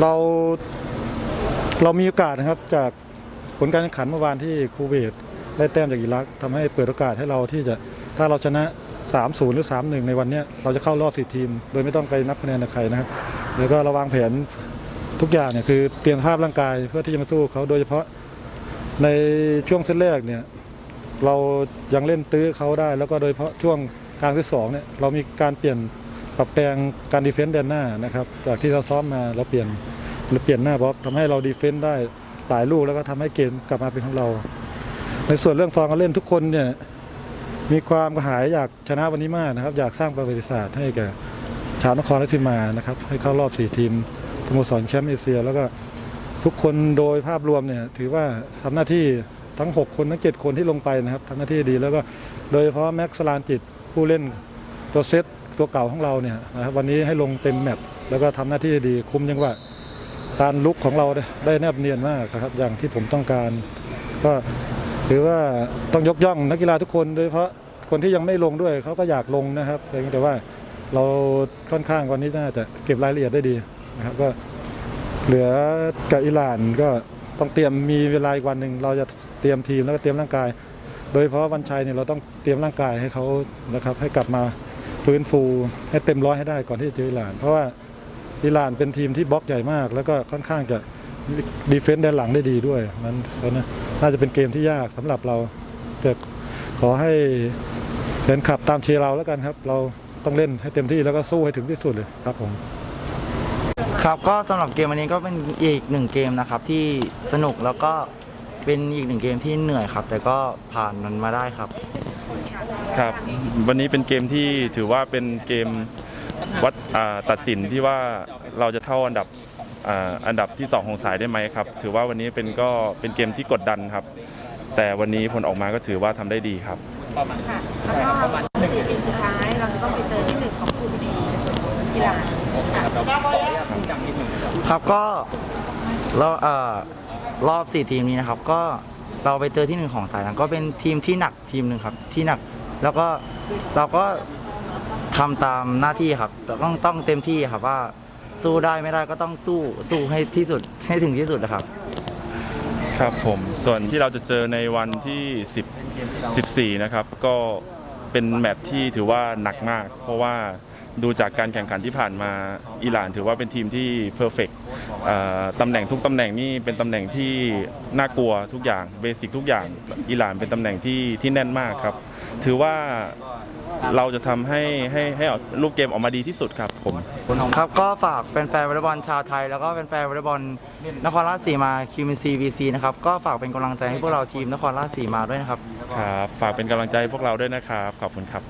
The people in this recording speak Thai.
เราเรามีโอกาสนะครับจากผลการแข่งขันเมื่อวานที่คูเวตได้แต้มจากอิรักทำให้เปิดโอกาสให้เราที่จะถ้าเราชนะ 3-0 หรือ 3-1 ในวันนี้เราจะเข้ารอบ4ทีม โดยไม่ต้องไปนับคะแนนกับใครนะครับแล้วก็ราวางแผนทุกอย่างเนี่ยคือเตรียมภาพร่างกายเพื่อที่จะมาสู้เขาโดยเฉพาะในช่วงเซตแรกเนี่ยเรายังเล่นตื้อเขาได้ แล้วก็โดยเฉพาะช่วงกลางเซตสองเนี่ยเรามีการเปลี่ยน รับแปลงการดีเฟนต์แดนหน้านะครับ จากที่เราซ้อมมาเราเปลี่ยนเราเปลี่ยนหน้าบล็อกทำให้เราดีเฟนต์ได้หลายลูกแล้วก็ทำให้เกมกลับมาเป็นของเรา ในส่วนเรื่องฟอร์มการเล่นทุกคนเนี่ยมีความกระหายอยากชนะวันนี้มากนะครับอยากสร้างประวัติศาสตร์ให้แก่ชาวนครราชสีมานะครับให้เข้ารอบ 4 ทีมสโมสรแชมป์เอเชีย แล้วก็ทุกคนโดยภาพรวมเนี่ยถือว่าทำหน้าที่ทั้ง 6 คนทั้ง 7 คนที่ลงไปนะครับทำหน้าที่ดีแล้วก็โดยเฉพาะแม็กซ์ลานจิตผู้เล่นตัวเซต ตัวเก่าของเราเนี่ยนะครับวันนี้ให้ลงเต็มแมตช์แล้วก็ทำหน้าที่ดีคุ้มจังหวะการลุกของเราได้ได้แนบเนียนมากนะครับอย่างที่ผมต้องการ ก็ถือว่าต้องยกย่องนักกีฬาทุกคนโดยเฉพาะคนที่ยังไม่ลงด้วยเขาก็อยากลงนะครับเพียงแต่ว่าเราค่อนข้างวันนี้น่าจะเก็บรายละเอียดได้ดีนะครับก็เหลือกับอิหร่านก็ต้องเตรียมมีเวลาอีกวันหนึ่งเราจะเตรียมทีมแล้วก็เตรียมร่างกาย โดยเฉพาะวันชัยเนี่ยเราต้องเตรียมร่างกายให้เขานะครับให้กลับมา ฟื้นฟูให้เต็มร้อยให้ได้ก่อนที่จะเจออิหร่าน เพราะว่าอิหร่านเป็นทีมที่บล็อกใหญ่มาก แล้วก็ค่อนข้างจะดีเฟนต์ด้านหลังได้ดีด้วยมันเพราะนั้นน่าจะเป็นเกมที่ยากสำหรับเราแต่ขอให้แฟนคลับตามเชียร์เราแล้วกันครับ เราต้องเล่นให้เต็มที่แล้วก็สู้ให้ถึงที่สุดเลยครับผมครับก็สำหรับเกมวันนี้ก็เป็นอีกหนึ่งเกมนะครับที่สนุกแล้วก็เป็นอีกหนึ่งเกมที่เหนื่อยครับ แต่ก็ผ่านมันมาได้ครับ ครับ วันนี้เป็นเกมที่ถือว่าเป็นเกมวัดอ่าตัดสินที่ว่าเราจะเท่าอันดับอ่าอันดับที่ 2 ของสายได้ไหมครับ ถือว่าวันนี้เป็นก็เป็นเกมที่กดดันครับ แต่วันนี้ผลออกมาก็ถือว่าทำได้ดีครับ ค่ะแล้วก็สี่ทีมสุดท้ายเราจะต้องไปเจอที่หนึ่งของกลุ่มดีกีฬาค่ะครับก็เราเอ่อรอบสี่ทีมนี้นะครับ ก็ เราไปเจอที่หนึ่งของสายนั้นก็เป็นทีมที่หนักทีมหนึ่งครับ ที่หนักแล้วก็เราก็ทำตามหน้าที่ครับแต่ต้องต้องเต็มที่ครับว่าสู้ได้ไม่ได้ก็ต้องสู้สู้ให้ที่สุดให้ถึงที่สุดนะครับ ครับผมส่วนที่เราจะเจอในวันที่10 14นะครับ ก็เป็นแมตช์ที่ถือว่าหนักมาก เพราะว่า ดูจากการแข่งขันที่ผ่านมาอิหร่านถือว่าเป็นทีมที่เพอร์เฟกตำแหน่งทุกตำแหน่งนี่เป็นตำแหน่งที่น่ากลัวทุกอย่างเบสิกทุกอย่างอิหร่านเป็นตำแหน่งที่ที่แน่นมากครับ ถือว่าเราจะทำให้ให้ให้ออกลูกเกมออกมาดีที่สุดครับผมครับก็ฝากแฟนๆวอลเลย์บอลชาวไทย แล้วก็แฟนๆวอลเลย์บอลนครราชสีมาคิวมินซีวีซีนะครับก็ฝากเป็นกำลังใจให้พวกเราทีมนครราชสีมาด้วยนะครับครับฝากเป็นกำลังใจให้พวกเราด้วยนะครับขอบคุณครับ